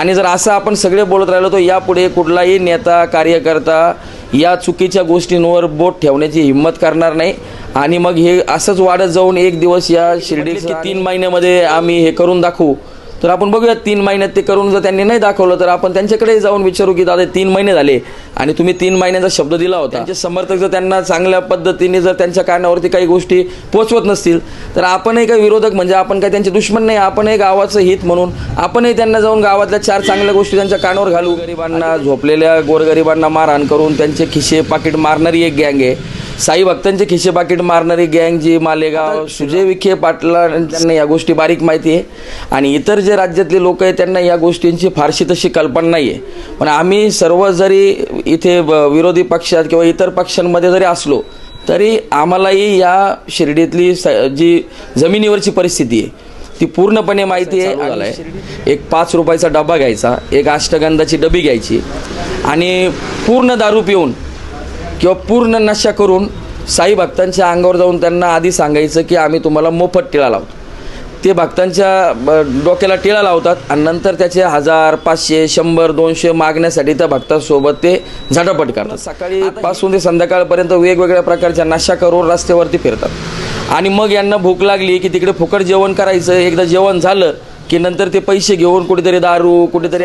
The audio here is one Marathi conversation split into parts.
आणि जर असं आपण सगळे बोलत राहिलो तर यापुढे कुठलाही नेता कार्यकर्ता या चुकीच्या गोष्टींवर बोट ठेवण्याची हिंमत करणार नाही. आणि मग हे असंच वाढत जाऊन एक दिवस या शिर्डी की तीन महिन्यामध्ये आम्ही हे करून दाखवू. तर आपण बघूया तीन महिन्यात ते करून जर त्यांनी नाही दाखवलं तर आपण त्यांच्याकडे जाऊन विचारू की दादा तीन महिने झाले आणि तुम्ही तीन महिन्याचा शब्द दिला होता. त्यांचे समर्थक जर त्यांना चांगल्या पद्धतीने जर त्यांच्या कानावरती काही गोष्टी पोचवत नसतील तर आपणही काही विरोधक म्हणजे आपण काही त्यांचे दुश्मन नाही आपणही गावाचं हित म्हणून आपणही त्यांना जाऊन गावातल्या चार चांगल्या गोष्टी त्यांच्या कानावर घालू. गरिबांना झोपलेल्या गोरगरिबांना मारहाण करून त्यांचे खिशे पाकिट मारणारी एक गँग आहे. साई भक्तांचे खिशे पाकिट मारणारी गँग जी मालेगाव सुजय विखे पाटला त्यांना या गोष्टी बारीक माहिती आहे. आणि इतर जे राज्यातले लोक आहेत त्यांना या गोष्टींची फारशी तशी कल्पना नाही आहे पण आम्ही सर्व जरी इथे विरोधी पक्षात किंवा इतर पक्षांमध्ये जरी असलो तरी आम्हालाही या शिर्डीतली स जी जमिनीवरची परिस्थिती आहे ती पूर्णपणे माहिती आहे. एक पाच रुपयाचा डबा घ्यायचा एक अष्टगंधाची डबी घ्यायची आणि पूर्ण दारू पिऊन किंवा पूर्ण नशा करून साई भक्तांच्या अंगावर जाऊन त्यांना आधी सांगायचं की आम्ही तुम्हाला मोफत टिळा लावतो. ते भक्तांच्या डोक्याला टिळा लावतात आणि नंतर त्याचे हजार पाचशे शंभर दोनशे मागण्यासाठी त्या भक्तांसोबत ते झटापट करतात. सकाळी पासून ते संध्याकाळपर्यंत वेगवेगळ्या प्रकारच्या नशा करून रस्त्यावरती फिरतात. आणि मग यांना भूक लागली की तिकडे फुकट जेवण करायचं. एकदा जेवण झालं की नंतर ते पैसे घेऊन कुठेतरी दारू कुठेतरी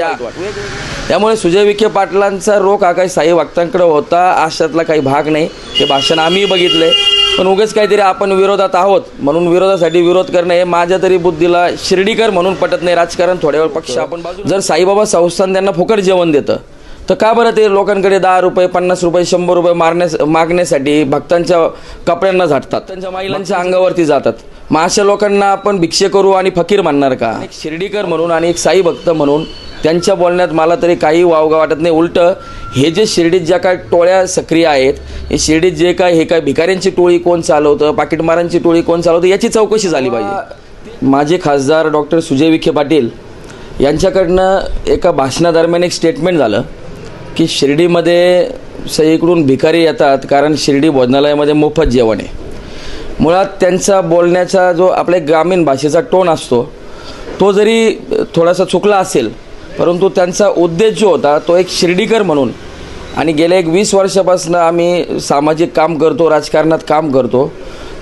त्यामुळे सुजय विखे पाटलांचा रोख हा काही साई भक्तांकडे होता. आशातला काही भाग नाही. ते भाषण आम्ही बघितले. पण उगेच काहीतरी आपण विरोधात आहोत. म्हणून विरोधासाठी विरोध करणे हे माझ्या तरी बुद्धीला शिर्डीकर म्हणून पटत नाही. राजकारण थोड्या वेळ पक्ष आपण जर साईबाबा संस्थान त्यांना फुकट जेवण देतं तर का बरं ते लोकांकडे दहा रुपये पन्नास रुपये शंभर रुपये मारण्यास मागण्यासाठी भक्तांच्या कपड्यांना झाटतात त्यांच्या महिलांच्या अंगावरती जातात? मग अशा लोकांना आपण भिक्षे करू आणि फकीर म्हणणार का? एक शिर्डीकर म्हणून आणि एक साई भक्त म्हणून त्यांच्या बोलण्यात मला तरी काही वावगा वाटत नाही. उलट हे जे शिर्डीत ज्या काय टोळ्या सक्रिय आहेत हे शिर्डीत जे काय हे काय भिकाऱ्यांची टोळी कोण चालवतं पाकिटमारांची टोळी कोण चालवतं याची चौकशी झाली पाहिजे. माजी खासदार डॉक्टर सुजय विखे पाटील यांच्याकडनं एका भाषणादरम्यान एक स्टेटमेंट झालं की शिर्डीमध्ये सगळीकडून भिकारी येतात कारण शिर्डी भोजनालयामध्ये मोफत जेवण आहे. मुळात त्यांचा बोलण्याचा जो आपल्या ग्रामीण भाषेचा टोन असतो तो जरी थोडासा चुकला असेल परंतु त्यांचा उद्देश जो होता तो एक शिर्डीकर म्हणून. आणि गेल्या एक वीस वर्षापासून आम्ही सामाजिक काम करतो राजकारणात काम करतो.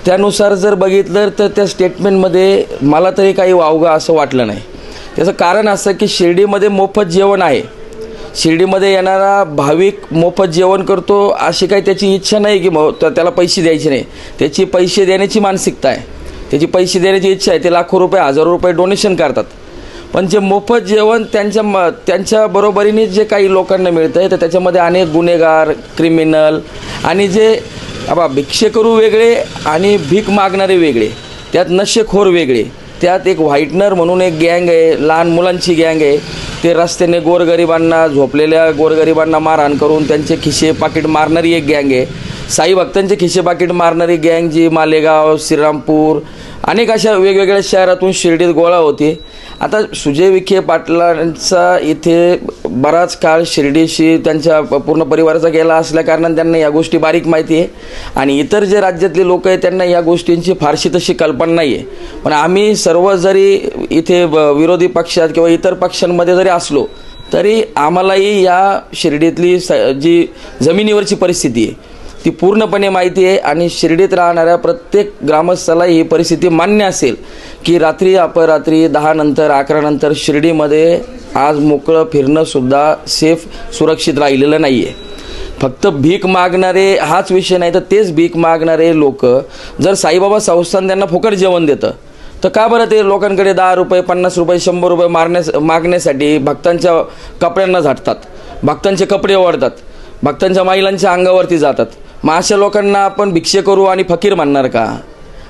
त्यानुसार जर बघितलं तर त्या स्टेटमेंटमध्ये मला तरी काही वावगं असं वाटलं नाही. त्याचं कारण असं की शिर्डीमध्ये मोफत जेवण आहे. शिर्डीमध्ये येणारा भाविक मोफत जेवण करतो अशी काही त्याची इच्छा नाही की मो त्याला पैसे द्यायचे नाही. त्याची पैसे देण्याची मानसिकता आहे. त्याची पैसे देण्याची इच्छा आहे. ते लाखो रुपये हजारो रुपये डोनेशन करतात. पण जे मोफत जेवण त्यांच्या म त्यांच्या बरोबरीने जे काही लोकांना मिळतं आहे तर त्याच्यामध्ये अनेक गुन्हेगार क्रिमिनल आणि जे आबा भिक्षेकरू वेगळे आणि भीक मागणारे वेगळे त्यात नशेखोर वेगळे त्यात एक व्हाईटनर म्हणून एक गँग आहे लहान मुलांची गँग आहे ते रस्त्याने गोरगरिबांना झोपलेल्या गोरगरिबांना मारहाण करून त्यांचे खिशे पाकिट मारणारी एक गँग आहे. साई भक्तांचे खिशे पाकिट मारणारी गँग जी मालेगाव श्रीरामपूर अनेक अशा वेगवेगळ्या शहरातून शिर्डीत गोळा होते. आता सुजय विखे पाटलांचा इथे बराच काळ शिर्डीशी त्यांच्या प- पूर्ण परिवाराचा गेला असल्याकारणाने त्यांना या गोष्टी बारीक माहिती आहे. आणि इतर जे राज्यातले लोक आहेत त्यांना या गोष्टींची फारशी तशी कल्पना नाही आहे पण आम्ही सर्व जरी इथे विरोधी पक्षात किंवा इतर पक्षांमध्ये जरी असलो तरी आम्हालाही या शिर्डीतली स जी जमिनीवरची परिस्थिती आहे ती पूर्णपणे माहिती आहे आणि शिर्डीत राहणाऱ्या प्रत्येक ग्रामस्थाला ही परिस्थिती मान्य असेल की रात्री अपरात्री दहानंतर अकरानंतर शिर्डीमध्ये आज मोकळं फिरणंसुद्धा सेफ सुरक्षित राहिलेलं नाही आहे फक्त भीक मागणारे हाच विषय नाही तर तेच भीक मागणारे लोक जर साईबाबा संस्थान त्यांना फुकट जेवण देतं तर का बरं ते लोकांकडे दहा रुपये पन्नास रुपये शंभर रुपये मारण्यास मागण्यासाठी भक्तांच्या कपड्यांना झाटतात भक्तांचे कपडे ओढतात भक्तांच्या महिलांच्या अंगावरती जातात? मग अशा लोकांना आपण भिक्षे करू आणि फकीर म्हणणार का?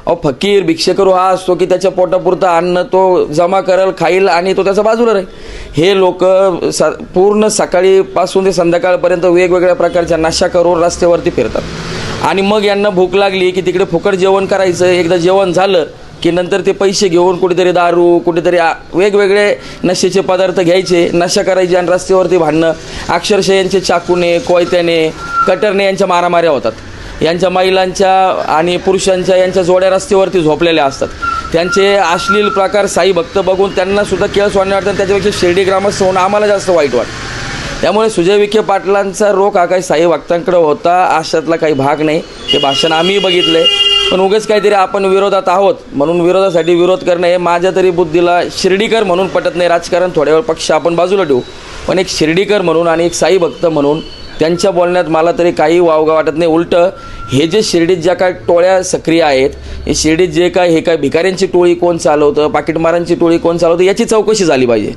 अहो फकीर भिक्षे करू हा असतो की त्याच्या पोटापुरतं अन्न तो जमा करेल खाईल आणि तो त्याचा बाजूला राहील. हे लोक स पूर्ण सकाळीपासून ते संध्याकाळपर्यंत वेगवेगळ्या प्रकारच्या नशा करून रस्त्यावरती फिरतात. आणि मग यांना भूक लागली की तिकडे फुकट जेवण करायचं एकदा जेवण झालं की नंतर ते पैसे घेऊन कुठेतरी दारू कुठेतरी वेगवेगळे नशेचे पदार्थ घ्यायचे नशा करायचे आणि रस्त्यावरती भांडणं. अक्षरशः यांचे चाकूने कोयत्याने कटरने यांच्या मारामाऱ्या होतात. यांच्या महिलांच्या आणि पुरुषांच्या यांच्या जोड्या रस्त्यावरती झोपलेल्या असतात. त्यांचे अश्लील प्रकार साई भक्त बघून त्यांना सुद्धा केळ सोडणे वाटतं आणि त्याच्यापेक्षा शिर्डी ग्रामस्थ होणं आम्हाला जास्त वाईट वाटतं. त्यामुळे सुजय विखे पाटलांचा रोख हा काही साई भक्तांकडे होता अशातला काही भाग नाही. ते भाषण आम्ही आहे पण उगेच काहीतरी आपण विरोधात आहोत. म्हणून विरोधासाठी विरोध करणं हे माझ्या तरी बुद्धीला शिर्डीकर म्हणून पटत नाही. राजकारण थोड्या वेळ पक्ष आपण बाजूला ठेवू. पण एक शिर्डीकर म्हणून आणि एक साई भक्त म्हणून त्यांच्या बोलण्यात मला तरी काही वावगा वाटत नाही. उलटं हे जे शिर्डीत ज्या काय टोळ्या सक्रिय आहेत हे शिर्डीत जे काय हे काय भिकाऱ्यांची टोळी कोण चालवतं पाकिटमारांची टोळी कोण चालवतं याची चौकशी झाली पाहिजे.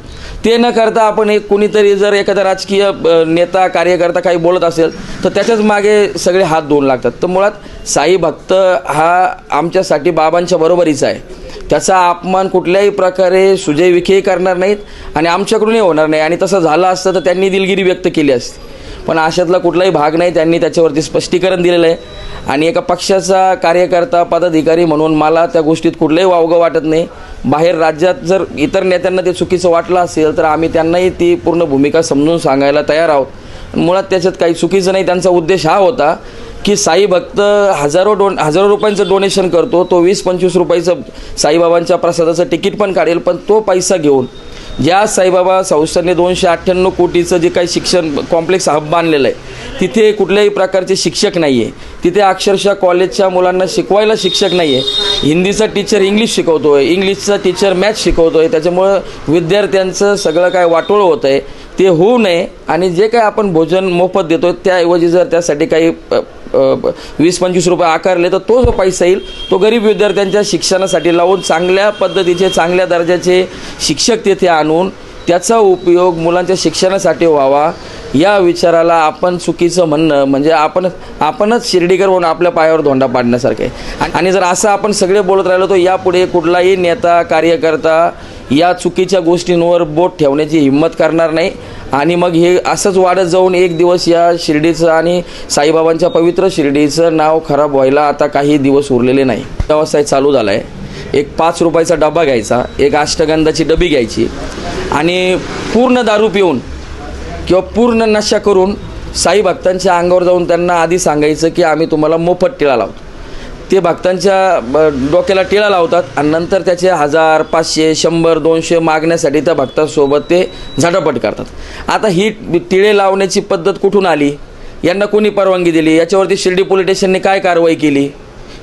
ते न करता आपण एक कुणीतरी जर एखादा राजकीय नेता कार्यकर्ता काही बोलत असेल तर त्याच्याच मागे सगळे हात धुवून लागतात. तर मुळात साई भक्त हा आमच्यासाठी बाबांच्या बरोबरीचा आहे. त्याचा अपमान कुठल्याही प्रकारे सुजय विखेही करणार नाहीत आणि आमच्याकडूनही होणार नाही. आणि तसं झालं असतं तर त्यांनी दिलगिरी व्यक्त केली असती. पण अशातला कुठलाही भाग नाही त्यांनी त्याच्यावरती स्पष्टीकरण दिलेलं आहे. आणि एका पक्षाचा कार्यकर्ता पदाधिकारी म्हणून मला त्या गोष्टीत कुठलंही वावगं वाटत नाही. बाहेर राज्यात जर इतर नेत्यांना ते चुकीचं वाटलं असेल तर आम्ही त्यांनाही ती पूर्ण भूमिका समजून सांगायला तयार आहोत. मुळात त्याच्यात काही चुकीचं नाही त्यांचा उद्देश हा होता की साई भक्त हजारो डोन हजारो रुपयांचं डोनेशन करतो तो वीस पंचवीस रुपयाचं साईबाबांच्या प्रसादाचं तिकीट पण काढेल पण तो पैसा घेऊन ज्या साईबाबा संस्थेने दोनशे अठ्ठ्याण्णव कोटीचं जे काही शिक्षण कॉम्प्लेक्स हब बांधलेलं आहे तिथे कुठल्याही प्रकारचे शिक्षक नाही आहे तिथे अक्षरशः कॉलेजच्या मुलांना शिकवायला शिक्षक नाही आहे हिंदीचा टीचर इंग्लिश शिकवतो आहे इंग्लिशचा टीचर मॅथ्स शिकवतो आहे त्याच्यामुळं विद्यार्थ्यांचं सगळं काय वाटोळं होतं आहे ते होऊ नये. आणि जे काय आपण भोजन मोफत देतो त्याऐवजी जर त्यासाठी काही वीस पंचवीस रुपये आकारले तर तो जो पैसा येईल तो गरीब विद्यार्थ्यांच्या शिक्षणासाठी लावून चांगल्या पद्धतीचे चांगल्या दर्जाचे शिक्षक तेथे आणून त्याचा उपयोग मुलांच्या शिक्षणासाठी व्हावा या विचाराला आपण चुकीचं म्हणणं म्हणजे आपण आपणच शिर्डीकर म्हणून आपल्या पायावर धोंडा पाडण्यासारखं आहे. आणि जर असं आपण सगळे बोलत राहिलो तर यापुढे कुठलाही नेता कार्यकर्ता या चुकीच्या गोष्टींवर बोट ठेवण्याची हिंमत करणार नाही. आणि मग हे असंच वाढत जाऊन एक दिवस या शिर्डीचं आणि साईबाबांच्या पवित्र शिर्डीचं नाव खराब व्हायला आता काही दिवस उरलेले नाही. व्यवसाय चालू झाला आहे एक पाच रुपयाचा डबा घ्यायचा एक अष्टगंधाची डबी घ्यायची आणि पूर्ण दारू पिऊन किंवा पूर्ण नशा करून साई भक्तांच्या अंगावर जाऊन त्यांना आधी सांगायचं की आम्ही तुम्हाला मोफत टिळा लावतो. ते भक्तांच्या ब- डोक्याला टिळा लावतात आणि नंतर त्याचे हजार पाचशे शंभर दोनशे मागण्यासाठी त्या भक्तांसोबत ते झटापट करतात. आता ही टिळे लावण्याची पद्धत कुठून आली? यांना कोणी परवानगी दिली? याच्यावरती शिर्डी पोलीस स्टेशनने काय कारवाई केली?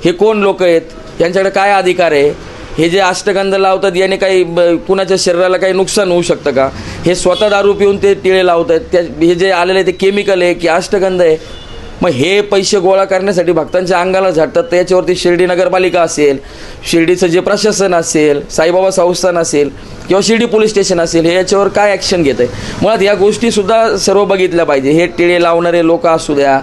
हे कोण लोक आहेत? यांच्याकडे काय अधिकार आहे? हे जे अष्टगंध लावतात याने काही ब- कुणाच्या शरीराला काही नुकसान होऊ शकतं का? हे स्वतः दारू पिऊन ते टिळे लावत आहेत त्या हे जे आलेले आहे ते केमिकल आहे की अष्टगंध आहे? मग हे पैसे गोळा करण्यासाठी भक्तांच्या अंगाला झाडतात तर याच्यावरती शिर्डी नगरपालिका असेल शिर्डीचं जे प्रशासन असेल साईबाबा संस्थान असेल किंवा शिर्डी पोलीस स्टेशन असेल हे याच्यावर काय ॲक्शन घेत आहे? मुळात या गोष्टीसुद्धा सर्व बघितल्या पाहिजे. हे टिळे लावणारे लोक असू द्या.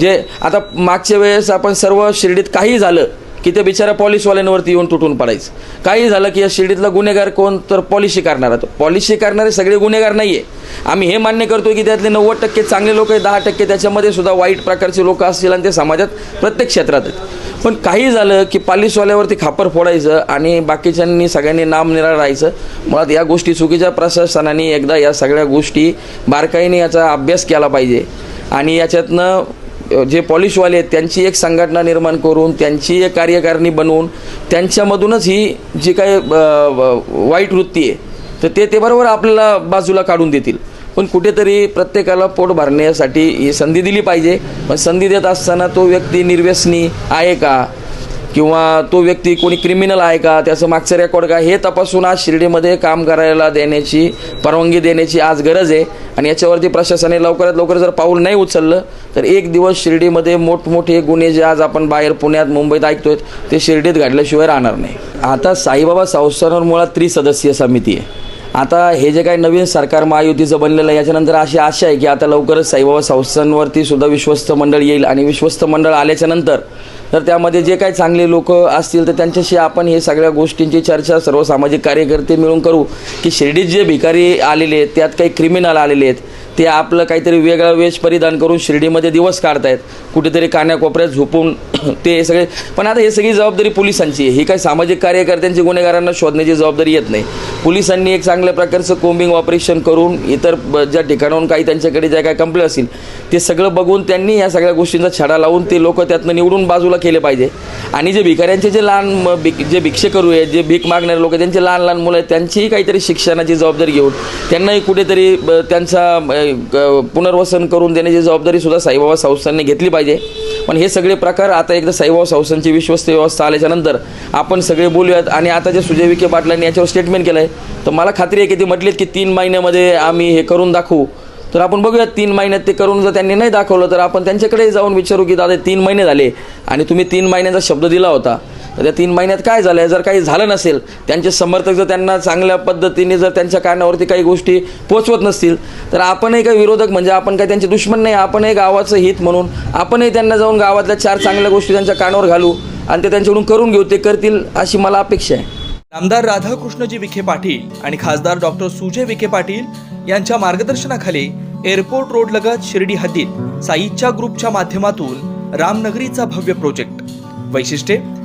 जे आता मागच्या वेळेस आपण सर्व शिर्डीत काही झालं की ते बिचाऱ्या पॉलिसवाल्यांवरती येऊन तुटून पडायचं. काही झालं की या शिर्डीतला गुन्हेगार कोण? तर पॉलिसी करणारा तो. पॉलिसी करणारे सगळे गुन्हेगार नाही आहे आम्ही हे मान्य करतो की त्यातले नव्वद टक्के चांगले लोक आहेत दहा टक्के त्याच्यामध्ये सुद्धा वाईट प्रकारचे लोक असतील आणि ते समाजात प्रत्येक क्षेत्रात आहेत. पण काही झालं की पॉलिसवाल्यावरती खापर फोडायचं आणि बाकीच्यांनी सगळ्यांनी नाम निराळ राहायचं. मुळात या गोष्टी चुकीच्या प्रशासनाने एकदा या सगळ्या गोष्टी बारकाईने याचा अभ्यास केला पाहिजे. आणि याच्यातनं जे पॉलिशवाले आहेत त्यांची एक संघटना निर्माण करून त्यांची एक कार्यकारिणी बनवून त्यांच्यामधूनच ही जी काही व- वाईट वृत्ती आहे तर ते ते बरोबर आपल्याला बाजूला काढून देतील. पण कुठेतरी प्रत्येकाला पोट भरण्यासाठी ही संधी दिली पाहिजे. पण संधी देत असताना तो व्यक्ती निर्व्यसनी आहे का? किंवा तो व्यक्ती कोणी क्रिमिनल आहे का त्याचं मागचं रेकॉर्ड का हे तपासून आज शिर्डीमध्ये काम करायला देण्याची परवानगी देण्याची आज गरज आहे. आणि याच्यावरती प्रशासनाने लवकरात लवकर जर पाऊल नाही उचललं तर एक दिवस शिर्डीमध्ये मोठमोठे गुन्हे जे आज आपण बाहेर पुण्यात मुंबईत ऐकतोय ते शिर्डीत घडल्याशिवाय राहणार नाही. आता साईबाबा संस्थानावर मुळात त्रिसदस्यीय समिती आहे. आता हे जे काही नवीन सरकार महायुतीचं बनलेलं आहे याच्यानंतर अशी आशा आहे की आता लवकरच साईबाबा संस्थांवरती सुद्धा विश्वस्त मंडळ येईल आणि विश्वस्त मंडळ आल्याच्यानंतर तर त्यामध्ये जे काही चांगले लोक असतील तर त्यांच्याशी आपण हे सगळ्या गोष्टींची चर्चा सर्व सामाजिक कार्यकर्ते मिळून करू की शिर्डीत जे भिकारी आलेले आहेत त्यात काही क्रिमिनल आलेले आहेत ते आपलं काहीतरी वेगळा वेश परिधान करून शिर्डीमध्ये दिवस काढतायत. कुठेतरी कान्याकोपऱ्यात झोपून ते सगळे पण आता हे सगळी जबाबदारी पोलिसांची आहे. ही काही सामाजिक कार्यकर्त्यांची गुन्हेगारांना शोधण्याची जबाबदारी येत नाही. पोलिसांनी एक चांगल्या प्रकारचं कोम्बिंग ऑपरेशन करून इतर ज्या ठिकाणाहून काही त्यांच्याकडे ज्या काही कंप्लेंट असतील ते सगळं बघून त्यांनी या सगळ्या गोष्टींचा छडा लावून ते लोक त्यातनं निवडून बाजूला केले पाहिजे. आणि जे भिकाऱ्यांचे जे लहान म- भिक जे भिक्षेकरू आहेत जे भीक मागणारे लोक त्यांचे लहान लहान मुलं आहेत त्यांचीही काहीतरी शिक्षणाची जबाबदारी घेऊन त्यांनाही कुठेतरी ब- त्यांचा पुनर्वसन करून देण्याची जबाबदारी सुद्धा साईबाबा संस्थांनी घेतली पाहिजे. पण हे सगळे प्रकार आता एकदा साईबाबा संस्थांची विश्वस्त व्यवस्था आल्याच्यानंतर आपण सगळे बोलूयात. आणि आता जे सुजय विखे पाटलांनी याच्यावर स्टेटमेंट केलं आहे तर मला खात्री आहे की ते म्हटलेत की तीन महिन्यामध्ये आम्ही हे करून दाखवू. तर आपण बघूयात तीन महिन्यात ते करून जर त्यांनी नाही दाखवलं तर आपण त्यांच्याकडे जाऊन विचारू की दादा तीन महिने झाले आणि तुम्ही तीन महिन्याचा शब्द दिला होता. तर त्या तीन महिन्यात काय झालं जर काही झालं नसेल त्यांचे समर्थक जर त्यांना चांगल्या पद्धतीने जर त्यांच्या कानावरती काही गोष्टी पोचवत नसतील तर आपणही काही विरोधक म्हणजे आपण काही त्यांचे दुश्मन नाही आपणही गावाचं हित म्हणून आपणही त्यांना जाऊन गावातल्या चार चांगल्या गोष्टी त्यांच्या कानावर घालू आणि ते त्यांच्याकडून करून घेऊ ते करतील अशी मला अपेक्षा आहे. आमदार राधाकृष्णजी विखे पाटील आणि खासदार डॉक्टर सुजय विखे पाटील यांच्या मार्गदर्शनाखाली एअरपोर्ट रोड लगत शिर्डी हद्दीत साईच्या ग्रुपच्या माध्यमातून रामनगरीचा भव्य प्रोजेक्ट. वैशिष्ट्ये